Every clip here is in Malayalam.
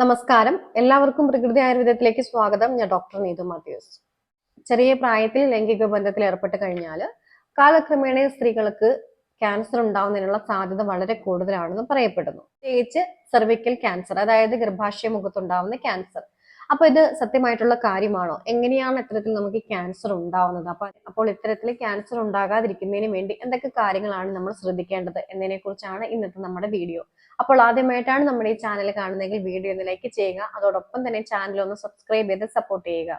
നമസ്കാരം. എല്ലാവർക്കും പ്രകൃതി ആയുർവേദത്തിലേക്ക് സ്വാഗതം. ഞാൻ ഡോക്ടർ നീതു മാത്യൂസ്. ചെറിയ പ്രായത്തിൽ ലൈംഗിക ബന്ധത്തിൽ ഏർപ്പെട്ട് കഴിഞ്ഞാൽ കാലക്രമേണ സ്ത്രീകൾക്ക് ക്യാൻസർ ഉണ്ടാവുന്നതിനുള്ള സാധ്യത വളരെ കൂടുതലാണെന്ന് പറയപ്പെടുന്നു. പ്രത്യേകിച്ച് സെർവിക്കൽ ക്യാൻസർ അതായത് ഗർഭാശയ മുഖത്തുണ്ടാവുന്ന ക്യാൻസർ അപ്പൊ ഇത് സത്യമായിട്ടുള്ള കാര്യമാണോ? എങ്ങനെയാണ് ഇത്തരത്തിൽ നമുക്ക് ക്യാൻസർ ഉണ്ടാവുന്നത്? അപ്പൊ അപ്പോൾ ഇത്തരത്തിൽ ക്യാൻസർ ഉണ്ടാകാതിരിക്കുന്നതിന് വേണ്ടി എന്തൊക്കെ കാര്യങ്ങളാണ് നമ്മൾ ശ്രദ്ധിക്കേണ്ടത് എന്നതിനെ കുറിച്ചാണ് ഇന്നത്തെ നമ്മുടെ വീഡിയോ അപ്പോൾ ആദ്യമായിട്ടാണ് നമ്മുടെ ഈ ചാനൽ കാണുന്നതെങ്കിൽ വീഡിയോ ഒന്ന് ലൈക്ക് ചെയ്യുക. അതോടൊപ്പം തന്നെ ചാനൽ ഒന്ന് സബ്സ്ക്രൈബ് ചെയ്ത് സപ്പോർട്ട് ചെയ്യുക.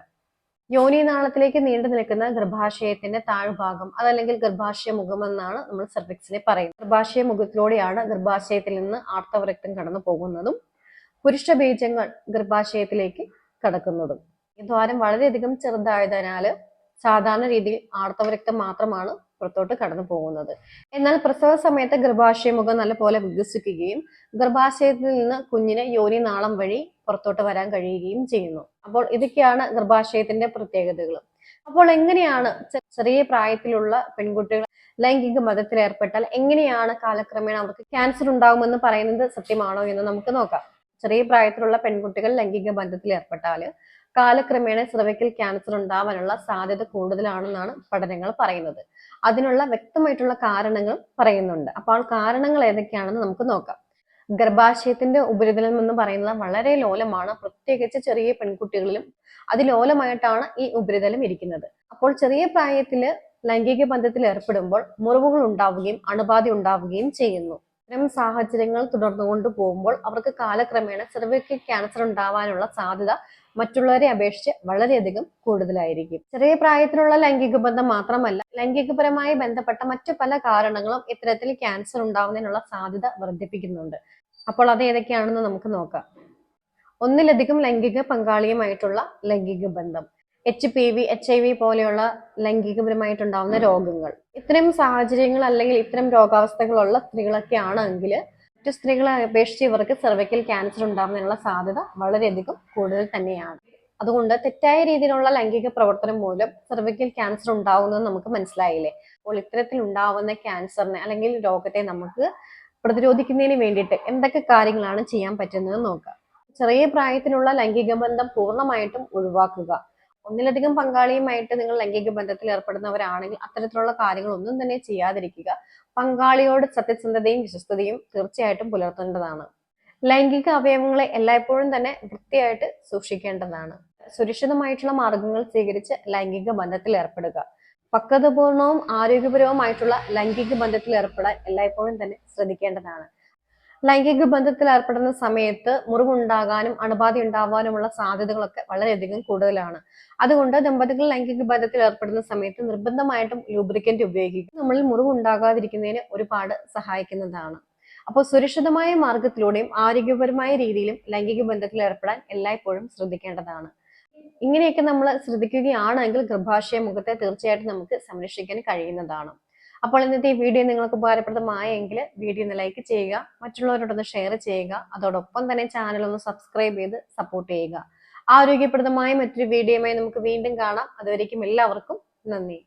യോനി നാളത്തിലേക്ക് നീണ്ടു നിൽക്കുന്ന ഗർഭാശയത്തിന്റെ താഴ്ഭാഗം അതല്ലെങ്കിൽ ഗർഭാശയ മുഖം എന്നാണ് നമ്മൾ സെർവിക്സിനെ പറയുന്നത്. ഗർഭാശയ മുഖത്തിലൂടെയാണ് ഗർഭാശയത്തിൽ നിന്ന് ആർത്തവരക്തം കടന്നു പോകുന്നതും പുരുഷ ബീജങ്ങൾ ഗർഭാശയത്തിലേക്ക് കടക്കുന്നതും. ഈ ദ്വാരം വളരെയധികം ചെറുതായതിനാൽ സാധാരണ രീതിയിൽ ആർത്തവരക്തം മാത്രമാണ് പുറത്തോട്ട് കടന്നു പോകുന്നത്. എന്നാൽ പ്രസവ സമയത്ത് ഗർഭാശയമുഖം നല്ലപോലെ വികസിക്കുകയും ഗർഭാശയത്തിൽ നിന്ന് കുഞ്ഞിന് യോനി നാളം വഴി പുറത്തോട്ട് വരാൻ കഴിയുകയും ചെയ്യുന്നു. അപ്പോൾ ഇതൊക്കെയാണ് ഗർഭാശയത്തിന്റെ പ്രത്യേകതകൾ. അപ്പോൾ എങ്ങനെയാണ് ചെറിയ പ്രായത്തിലുള്ള പെൺകുട്ടികൾ ലൈംഗിക മതത്തിൽ ഏർപ്പെട്ടാൽ എങ്ങനെയാണ് കാലക്രമേണ അവർക്ക് ക്യാൻസർ ഉണ്ടാകുമെന്ന് പറയുന്നത് സത്യമാണോ എന്ന് നമുക്ക് നോക്കാം. ചെറിയ പ്രായത്തിലുള്ള പെൺകുട്ടികൾ ലൈംഗിക ബന്ധത്തിൽ ഏർപ്പെട്ടാൽ കാലക്രമേണ സിറവയ്ക്കൽ ക്യാൻസർ ഉണ്ടാവാനുള്ള സാധ്യത കൂടുതലാണെന്നാണ് പഠനങ്ങൾ പറയുന്നത്. അതിനുള്ള വ്യക്തമായിട്ടുള്ള കാരണങ്ങൾ പറയുന്നുണ്ട്. അപ്പോൾ കാരണങ്ങൾ ഏതൊക്കെയാണെന്ന് നമുക്ക് നോക്കാം. ഗർഭാശയത്തിന്റെ ഉപരിതലം എന്ന് പറയുന്നത് വളരെ ലോലമാണ്. പ്രത്യേകിച്ച് ചെറിയ പെൺകുട്ടികളിലും അതിലോലമായിട്ടാണ് ഈ ഉപരിതലം ഇരിക്കുന്നത്. അപ്പോൾ ചെറിയ പ്രായത്തിൽ ലൈംഗിക ബന്ധത്തിൽ ഏർപ്പെടുമ്പോൾ മുറിവുകൾ ഉണ്ടാവുകയും അണുബാധ ഉണ്ടാവുകയും ചെയ്യുന്നു. ഇത്തരം സാഹചര്യങ്ങൾ തുടർന്നുകൊണ്ട് പോകുമ്പോൾ അവർക്ക് കാലക്രമേണ സെർവിക്കൽ ക്യാൻസർ ഉണ്ടാവാനുള്ള സാധ്യത മറ്റുള്ളവരെ അപേക്ഷിച്ച് വളരെയധികം കൂടുതലായിരിക്കും. ചെറിയ പ്രായത്തിലുള്ള ലൈംഗിക ബന്ധം മാത്രമല്ല ലൈംഗികപരമായി ബന്ധപ്പെട്ട മറ്റു പല കാരണങ്ങളും ഇത്തരത്തിൽ ക്യാൻസർ ഉണ്ടാവുന്നതിനുള്ള സാധ്യത വർദ്ധിപ്പിക്കുന്നുണ്ട്. അപ്പോൾ അത് ഏതൊക്കെയാണെന്ന് നമുക്ക് നോക്കാം. ഒന്നിലധികം ലൈംഗിക പങ്കാളിയുമായിട്ടുള്ള ലൈംഗിക ബന്ധം. H P V H I V പോലെയുള്ള ലൈംഗികപരമായിട്ടുണ്ടാവുന്ന രോഗങ്ങൾ. ഇത്തരം സാഹചര്യങ്ങൾ അല്ലെങ്കിൽ ഇത്തരം രോഗാവസ്ഥകളുള്ള സ്ത്രീകളൊക്കെ ആണെങ്കിൽ മറ്റു സ്ത്രീകളെ അപേക്ഷിച്ച് ഇവർക്ക് സെർവിക്കൽ ക്യാൻസർ ഉണ്ടാകുന്നതിനുള്ള സാധ്യത വളരെയധികം കൂടുതൽ തന്നെയാണ്. അതുകൊണ്ട് തെറ്റായ രീതിയിലുള്ള ലൈംഗിക പ്രവർത്തനം മൂലം സെർവിക്കൽ ക്യാൻസർ ഉണ്ടാവുന്നത് നമുക്ക് മനസ്സിലായില്ലേ? അപ്പോൾ ഇത്തരത്തിൽ ഉണ്ടാവുന്ന ക്യാൻസറിനെ അല്ലെങ്കിൽ രോഗത്തെ നമുക്ക് പ്രതിരോധിക്കുന്നതിന് വേണ്ടിയിട്ട് എന്തൊക്കെ കാര്യങ്ങളാണ് ചെയ്യാൻ പറ്റുന്നത് നോക്കാം. ചെറിയ പ്രായത്തിലുള്ള ലൈംഗിക ബന്ധം പൂർണമായിട്ടും ഒഴിവാക്കുക. ഒന്നിലധികം പങ്കാളിയുമായിട്ട് നിങ്ങൾ ലൈംഗിക ബന്ധത്തിൽ ഏർപ്പെടുന്നവരാണെങ്കിൽ അത്തരത്തിലുള്ള കാര്യങ്ങൾ ഒന്നും തന്നെ ചെയ്യാതിരിക്കുക. പങ്കാളിയോട് സത്യസന്ധതയും വിശ്വസ്തതയും തീർച്ചയായിട്ടും പുലർത്തേണ്ടതാണ്. ലൈംഗിക അവയവങ്ങളെ എല്ലായ്പ്പോഴും തന്നെ വൃത്തിയായിട്ട് സൂക്ഷിക്കേണ്ടതാണ്. സുരക്ഷിതമായിട്ടുള്ള മാർഗങ്ങൾ സ്വീകരിച്ച് ലൈംഗിക ബന്ധത്തിൽ ഏർപ്പെടുക. പക്വതപൂർണവും ആരോഗ്യപരവുമായിട്ടുള്ള ലൈംഗിക ബന്ധത്തിൽ ഏർപ്പെടാൻ എല്ലായ്പ്പോഴും തന്നെ ശ്രദ്ധിക്കേണ്ടതാണ്. ലൈംഗിക ബന്ധത്തിൽ ഏർപ്പെടുന്ന സമയത്ത് മുറിവുണ്ടാകാനും അണുബാധ ഉണ്ടാവാനുമുള്ള സാധ്യതകളൊക്കെ വളരെയധികം കൂടുതലാണ്. അതുകൊണ്ട് ദമ്പതികൾ ലൈംഗിക ബന്ധത്തിൽ ഏർപ്പെടുന്ന സമയത്ത് നിർബന്ധമായിട്ടും ലൂബ്രിക്കന്റ് ഉപയോഗിക്കുക. നമ്മളിൽ മുറിവുണ്ടാകാതിരിക്കുന്നതിന് ഒരുപാട് സഹായിക്കുന്നതാണ്. അപ്പോൾ സുരക്ഷിതമായ മാർഗത്തിലൂടെയും ആരോഗ്യപരമായ രീതിയിലും ലൈംഗിക ബന്ധത്തിൽ ഏർപ്പെടാൻ എല്ലായ്പ്പോഴും ശ്രദ്ധിക്കേണ്ടതാണ്. ഇങ്ങനെയൊക്കെ നമ്മൾ ശ്രദ്ധിക്കുകയാണെങ്കിൽ ഗർഭാശയ മുഖത്തെ തീർച്ചയായിട്ടും നമുക്ക് സംരക്ഷിക്കാൻ കഴിയുന്നതാണ്. അപ്പോൾ ഇന്നത്തെ ഈ വീഡിയോ നിങ്ങൾക്ക് ഉപകാരപ്രദമായെങ്കിൽ വീഡിയോ ഒന്ന് ലൈക്ക് ചെയ്യുക മറ്റുള്ളവരോടൊന്ന് ഷെയർ ചെയ്യുക അതോടൊപ്പം തന്നെ ചാനൽ ഒന്ന് സബ്സ്ക്രൈബ് ചെയ്ത് സപ്പോർട്ട് ചെയ്യുക. ആരോഗ്യപ്രദമായ മറ്റൊരു വീഡിയോയുമായി നമുക്ക് വീണ്ടും കാണാം. അതുവരേക്കും എല്ലാവർക്കും നന്ദി.